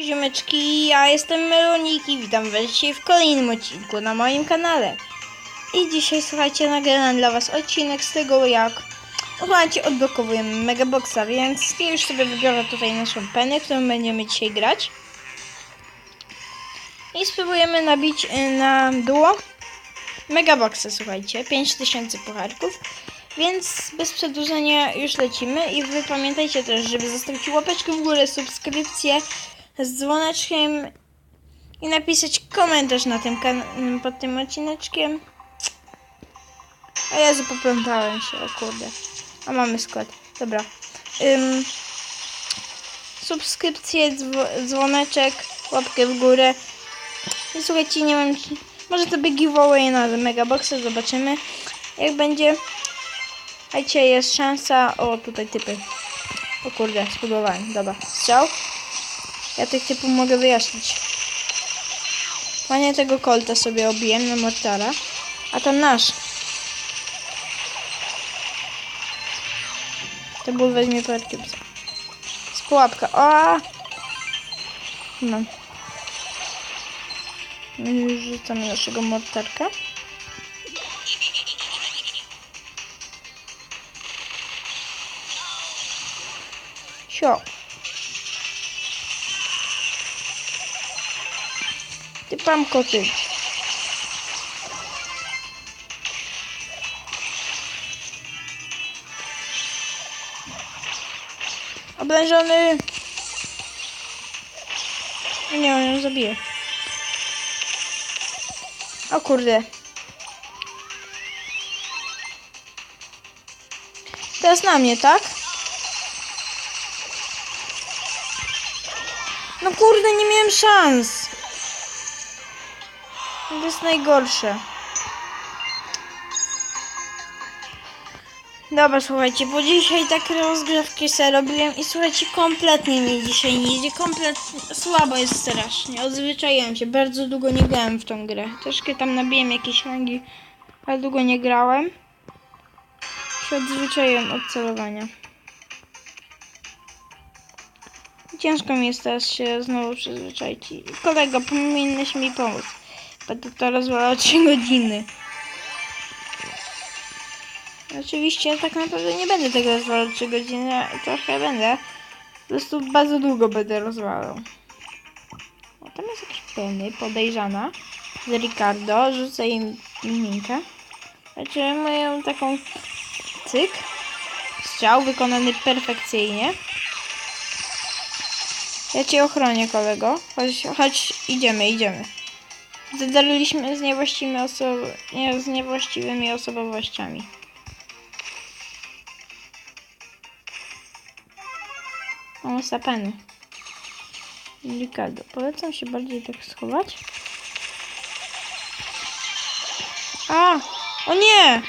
Ziomeczki, ja jestem Melonik i witam was dzisiaj w kolejnym odcinku na moim kanale. I dzisiaj, słuchajcie, nagrałem dla was odcinek z tego, jak, słuchajcie, odblokowujemy Megaboxa, więc ja już sobie wybiorę tutaj naszą penę, którą będziemy dzisiaj grać. I spróbujemy nabić y, na duo Megaboxa, słuchajcie, 5000 pucharków. Więc bez przedłużenia już lecimy i wy pamiętajcie też, żeby zostawić łapeczkę w górę, subskrypcję z dzwoneczkiem i napisać komentarz na tym pod tym odcineczkiem. O Jezu, poplątałem się, o kurde. A mamy skład, dobra. Ym, subskrypcję, dzwo- dzwoneczek, łapkę w górę. I słuchajcie, nie czy- może to by giveaway na Megaboxa, zobaczymy jak będzie. Słuchajcie, jest szansa. O, tutaj typy. O kurde, spróbowałem. Dobra, strzał. Ja tych typów mogę wyjaśnić. Panie tego kolta sobie obiłem na mortara. A tam nasz. To był weźmie parkiem. Z pułapka. O! No. Już rzucamy naszego mortarka. Sio. Ty pam koty. Oblężony. Nie, on ją zabije. O kurde. Teraz na mnie, tak? No kurde, nie miałem szans. To jest najgorsze. Dobra, słuchajcie, bo dzisiaj tak rozgrzewki sobie robiłem i słuchajcie, kompletnie mi dzisiaj nie idzie, kompletnie słabo jest strasznie. Odzwyczaiłem się, bardzo długo nie grałem w tą grę. Troszkę tam nabiłem jakieś rangi, ale długo nie grałem. Się odzwyczaiłem od celowania. Ciężko mi jest teraz się znowu przyzwyczaić. Kolego, powinieneś mi pomóc. Będę to rozwalał 3 godziny. Oczywiście tak naprawdę nie będę tego rozwalał 3 godziny, trochę będę. Po prostu bardzo długo będę rozwalał. O, tam jest jakiś pełny, podejrzana. Z Ricardo, rzucę im minkę. Znaczy moją taką cyk. Strzał wykonany perfekcyjnie. Ja cię ochronię, kolego. Chodź, chodź, idziemy, idziemy. Zadarliśmy z niewłaściwymi, oso- nie, z niewłaściwymi osobowościami. O, sapeny. Ricardo. Polecam się bardziej tak schować. A! O nie!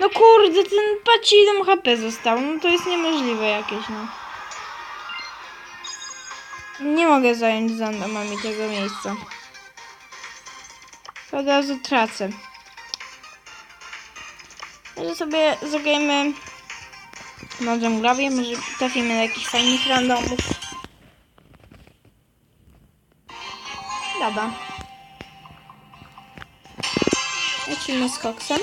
No kurde, ten patrzcie ile HP zostało. No to jest niemożliwe jakieś, no. Nie mogę zająć z randomami tego miejsca. Od razu tracę. Może sobie zagrajmy na dżunglowie, może trafimy na jakichś fajnych randomów. Dobra. Lecimy z koksem.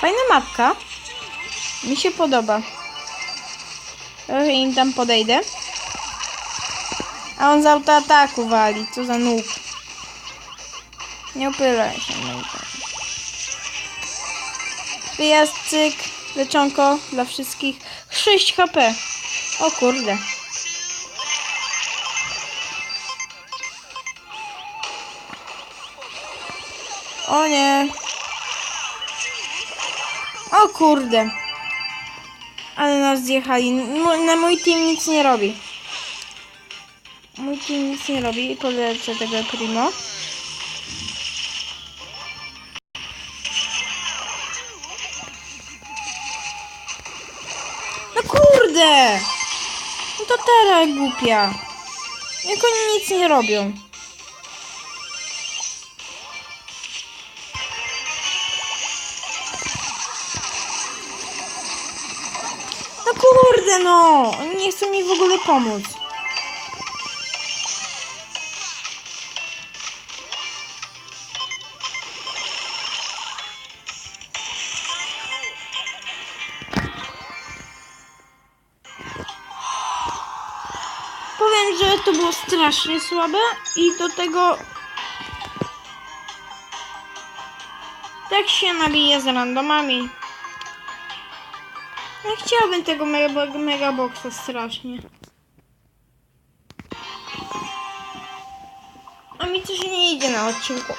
Fajna mapka. Mi się podoba. Trochę im tam podejdę. A on z autoataku wali. Co za noob. Nie opylaj się. No tak. Wyjazd, cyk, leczonko dla wszystkich. 6 HP. O kurde. O nie. O kurde. Ale nas zjechali. Na mój team nic nie robi. Mój team nic nie robi. Polecę tego primo. No kurde! No to teraz głupia. Jak oni nic nie robią. No kurde no! Oni nie chcą mi w ogóle pomóc. To było strasznie słabe i do tego tak się nabije z randomami. Ja chciałbym tego mega, mega boxa strasznie. A mi coś nie idzie na odcinku.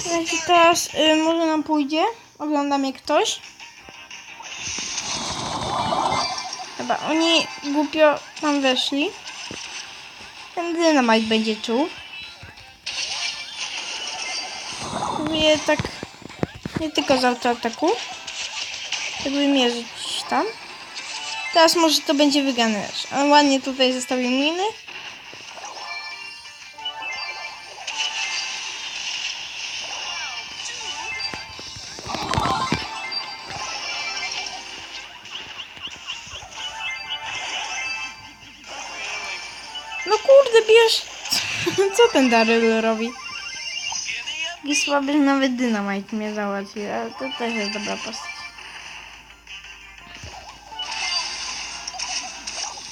Słuchajcie, teraz y, może nam pójdzie. Ogląda mnie ktoś. Chyba oni głupio tam weszli. Ten dynamite będzie czuł. Próbuję tak nie tylko z autoataku. Jakby mierzyć tam. Teraz może to będzie wygrane. On ładnie tutaj zostawił miny. Ten Daryl robi? I słaby, nawet dynamite mnie załatwił, ale to też jest dobra postać.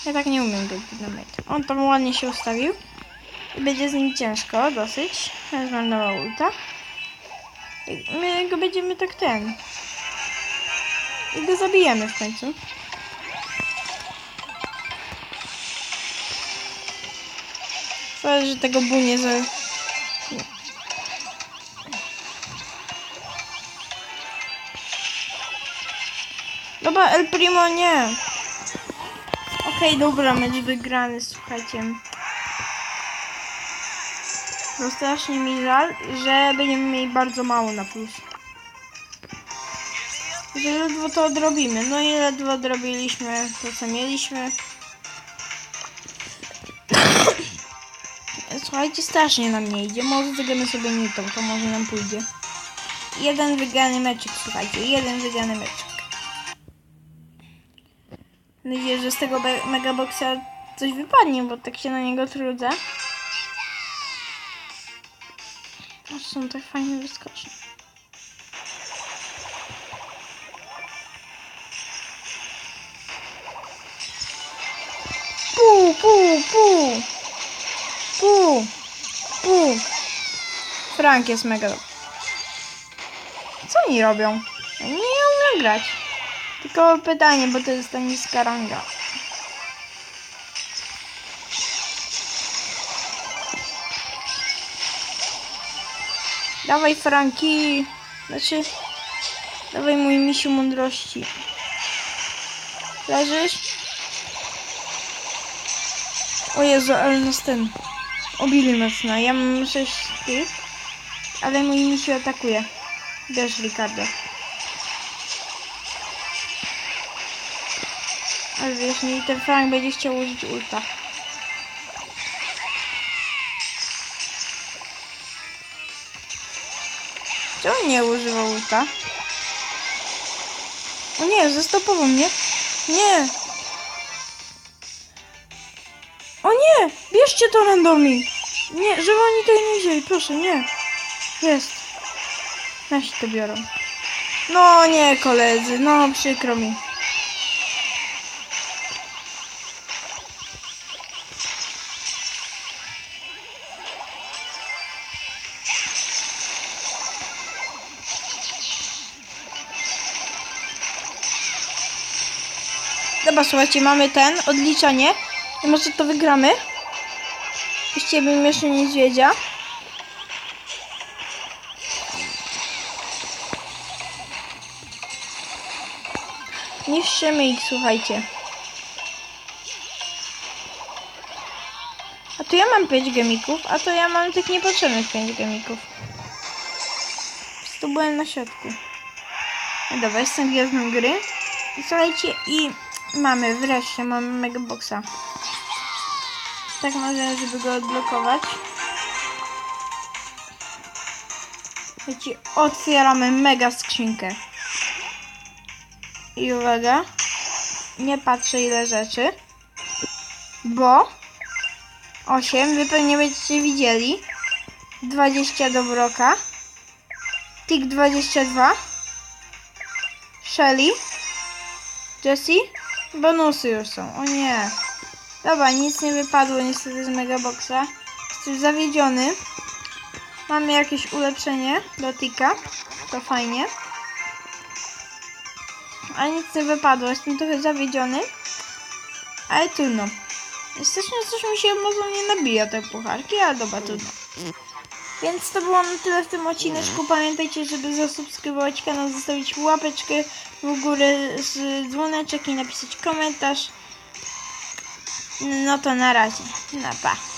Ja tak nie umiem grać dynamite. On tam ładnie się ustawił. I będzie z nim ciężko, dosyć. Zmarnował ulta. My go będziemy tak ten. I go zabijemy w końcu. Szkoda, że tego bu nie za... Dobra, El Primo nie. Okej, dobra, mecz wygrany, słuchajcie. No strasznie mi żal, że będziemy mieli bardzo mało na plus. Że ledwo to odrobimy. No i ledwo odrobiliśmy to, co mieliśmy. Słuchajcie, strasznie nam nie idzie. Może zagramy sobie nitą, to może nam pójdzie. Jeden wygrany meczek, słuchajcie. Jeden wygrany meczek. Mam nadzieję, że z tego megaboxa coś wypadnie, bo tak się na niego trudzę. Aż są tak fajnie wyskoczne. Pu, pu, pu. Pu, pu. Frank jest mega dobry. Co oni robią? Ja Nie umiem grać. Tylko pytanie, bo to jest ta niska ranga. Dawaj Franki. Znaczy, dawaj mój misiu mądrości. Leżysz? O Jezu, ale nas ten... Obili mocno. Ja mam 6 tych, ale mój misiu atakuje. Bierz Ricardo. Ale wiesz, mi ten Frank będzie chciał użyć ulta. Czemu nie używał ulta? O nie, zastopował mnie. Nie. Nie! Bierzcie to randomi. Nie, żeby oni tego nie wzięli, proszę, nie. Jest. Nasi to biorą. No nie, koledzy, no przykro mi. Dobra, słuchajcie, mamy ten, odliczanie. I może to wygramy? Puściłbym jeszcze niedźwiedzia. Niszczymy ich, słuchajcie. A tu ja mam 5 gemików, a to ja mam tych niepotrzebnych 5 gemików. To byłem na środku. No dobra, jestem gwiazdą gry. I słuchajcie, i mamy, wreszcie mamy mega boxa. Tak możemy, żeby go odblokować. Słuchajcie, otwieramy mega skrzynkę. I uwaga. nie patrzę ile rzeczy. Bo 8 wy pewnie będziecie widzieli. 20 do Broka. Tik 22. Shelly. Jessie. Bonusy już są. O nie. Dobra, nic nie wypadło niestety z Megaboxa. Jestem zawiedziony. Mamy jakieś ulepszenie do Tika. To fajnie. Ale nic nie wypadło. Jestem trochę zawiedziony. Ale trudno. Strasznie coś mi się mocno nie nabija te pucharki, ale dobra, trudno. Więc to było na tyle w tym odcineczku. Pamiętajcie, żeby zasubskrybować kanał, zostawić łapeczkę w górę z dzwoneczek i napisać komentarz. No to na razie. Na pa.